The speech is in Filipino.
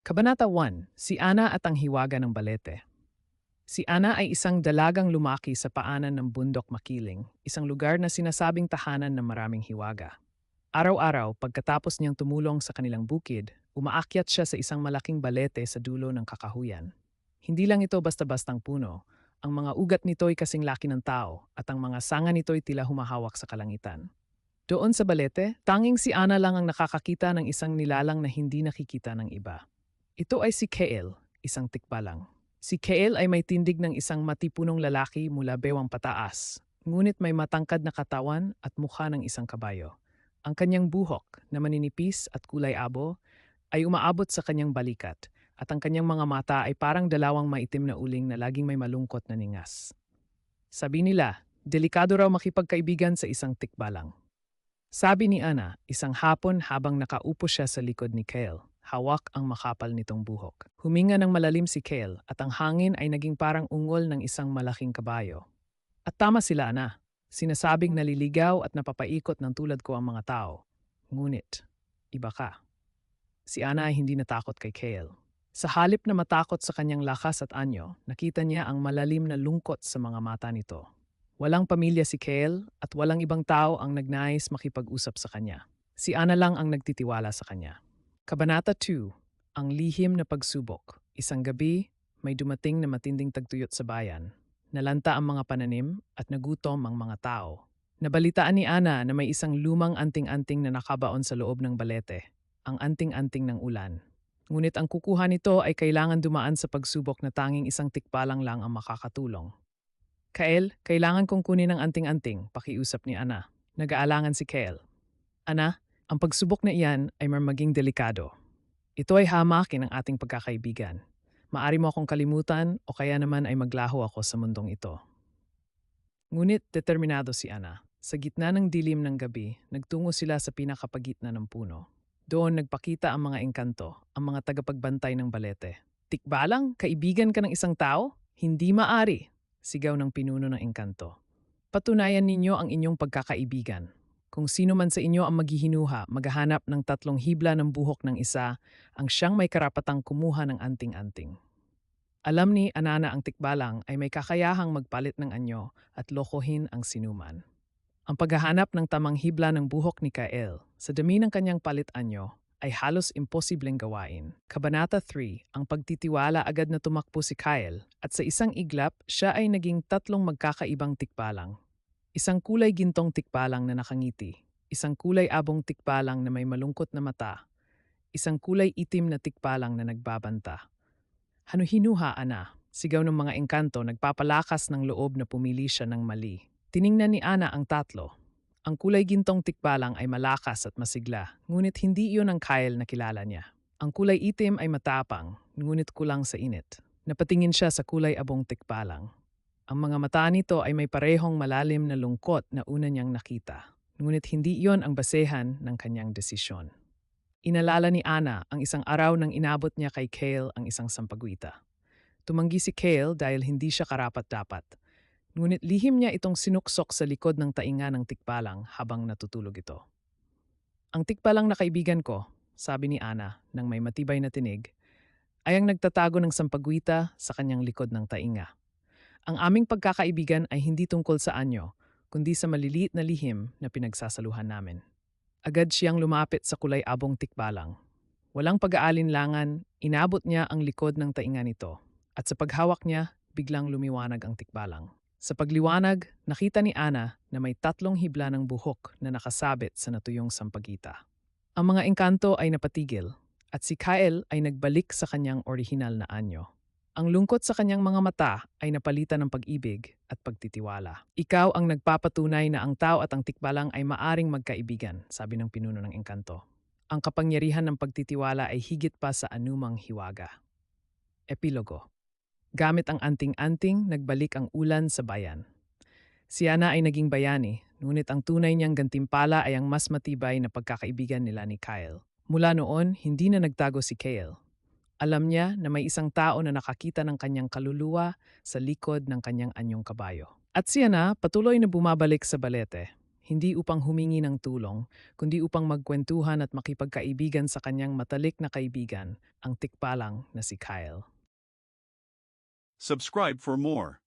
Kabanata 1, si Ana at ang hiwaga ng balete. Si Ana ay isang dalagang lumaki sa paanan ng bundok makiling, isang lugar na sinasabing tahanan ng maraming hiwaga. Araw-araw, pagkatapos niyang tumulong sa kanilang bukid, umaakyat siya sa isang malaking balete sa dulo ng kakahuyan. Hindi lang ito basta-bastang puno, ang mga ugat nito'y kasing laki ng tao at ang mga sanga nito'y tila humahawak sa kalangitan. Doon sa balete, tanging si Ana lang ang nakakakita ng isang nilalang na hindi nakikita ng iba. Ito ay si Keel, isang tikbalang. Si Keel ay may tindig ng isang matipunong lalaki mula bewang pataas, ngunit may matangkad na katawan at mukha ng isang kabayo. Ang kanyang buhok na maninipis at kulay abo ay umaabot sa kanyang balikat at ang kanyang mga mata ay parang dalawang maitim na uling na laging may malungkot na ningas. Sabi nila, delikado raw makipagkaibigan sa isang tikbalang. Sabi ni Ana, isang hapon habang nakaupo siya sa likod ni Kale, hawak ang makapal nitong buhok. Huminga ng malalim si Kale at ang hangin ay naging parang ungol ng isang malaking kabayo. At tama sila Ana, sinasabing naliligaw at napapaikot ng tulad ko ang mga tao. Ngunit, iba ka. Si Ana ay hindi natakot kay Kale. Sa halip na matakot sa kanyang lakas at anyo, nakita niya ang malalim na lungkot sa mga mata nito. Walang pamilya si Kale at walang ibang tao ang nagnais makipag-usap sa kanya. Si Ana lang ang nagtitiwala sa kanya. Kabanata 2, Ang lihim na pagsubok. Isang gabi, may dumating na matinding tagtuyot sa bayan. Nalanta ang mga pananim at nagutom ang mga tao. Nabalitaan ni Ana na may isang lumang anting-anting na nakabaon sa loob ng balete, ang anting-anting ng ulan. Ngunit ang kukuha nito ay kailangan dumaan sa pagsubok na tanging isang tikbalang lang ang makakatulong. Kael, kailangan kong kunin ang anting-anting, pakiusap ni Ana. Nag-aalangan si Kael. Ana, ang pagsubok na iyan ay maging delikado. Ito ay hamakin ng ating pagkakaibigan. Maari mo akong kalimutan o kaya naman ay maglaho ako sa mundong ito. Ngunit determinado si Ana. Sa gitna ng dilim ng gabi, nagtungo sila sa pinakapagitna ng puno. Doon nagpakita ang mga engkanto, ang mga tagapagbantay ng balete. Tikbalang, kaibigan ka ng isang tao? Hindi maari, sigaw ng pinuno ng engkanto. Patunayan ninyo ang inyong pagkakaibigan. Kung sino man sa inyo ang maghihinuha, maghahanap ng tatlong hibla ng buhok ng isa, ang siyang may karapatang kumuha ng anting-anting. Alam ni Anana ang tikbalang ay may kakayahang magpalit ng anyo at lokohin ang sinuman. Ang paghahanap ng tamang hibla ng buhok ni Kael sa dami ng kanyang palit anyo ay halos imposibleng gawain. Kabanata 3, ang pagtitiwala agad na tumakbo si Kyle at sa isang iglap siya ay naging tatlong magkakaibang tikbalang. Isang kulay gintong tikbalang na nakangiti, isang kulay abong tikbalang na may malungkot na mata, isang kulay itim na tikbalang na nagbabanta. Hanuhinuha, Ana, sigaw ng mga engkanto nagpapalakas ng loob na pumili siya ng mali. Tiningnan ni Ana ang tatlo. Ang kulay gintong tikbalang ay malakas at masigla, ngunit hindi iyon ang Kyle na kilala niya. Ang kulay itim ay matapang, ngunit kulang sa init. Napatingin siya sa kulay abong tikbalang. Ang mga mata nito ay may parehong malalim na lungkot na una niyang nakita, ngunit hindi iyon ang basehan ng kanyang desisyon. Inalala ni Ana ang isang araw nang inabot niya kay Kale ang isang sampagwita. Tumanggi si Kale dahil hindi siya karapat-dapat, ngunit lihim niya itong sinuksok sa likod ng tainga ng tikbalang habang natutulog ito. Ang tikbalang na kaibigan ko, sabi ni Ana nang may matibay na tinig, ay ang nagtatago ng sampagwita sa kanyang likod ng tainga. Ang aming pagkakaibigan ay hindi tungkol sa anyo, kundi sa maliliit na lihim na pinagsasaluhan namin. Agad siyang lumapit sa kulay abong tikbalang. Walang pag-aalinlangan, inabot niya ang likod ng tainga nito, at sa paghawak niya, biglang lumiwanag ang tikbalang. Sa pagliwanag, nakita ni Ana na may tatlong hibla ng buhok na nakasabit sa natuyong sampagita. Ang mga engkanto ay napatigil, at si Kyle ay nagbalik sa kanyang orihinal na anyo. Ang lungkot sa kanyang mga mata ay napalitan ng pag-ibig at pagtitiwala. Ikaw ang nagpapatunay na ang tao at ang tikbalang ay maaring magkaibigan, sabi ng pinuno ng engkanto. Ang kapangyarihan ng pagtitiwala ay higit pa sa anumang hiwaga. Epilogo Gamit ang anting-anting, nagbalik ang ulan sa bayan. Si Ana ay naging bayani, ngunit ang tunay niyang gantimpala ay ang mas matibay na pagkakaibigan nila ni Kyle. Mula noon, hindi na nagtago si Kale. Alam niya na may isang tao na nakakita ng kanyang kaluluwa sa likod ng kanyang anyong kabayo. At siya na patuloy na bumabalik sa balete, hindi upang humingi ng tulong, kundi upang magkwentuhan at makipagkaibigan sa kanyang matalik na kaibigan, ang tikpalang na si Kyle. Subscribe for more.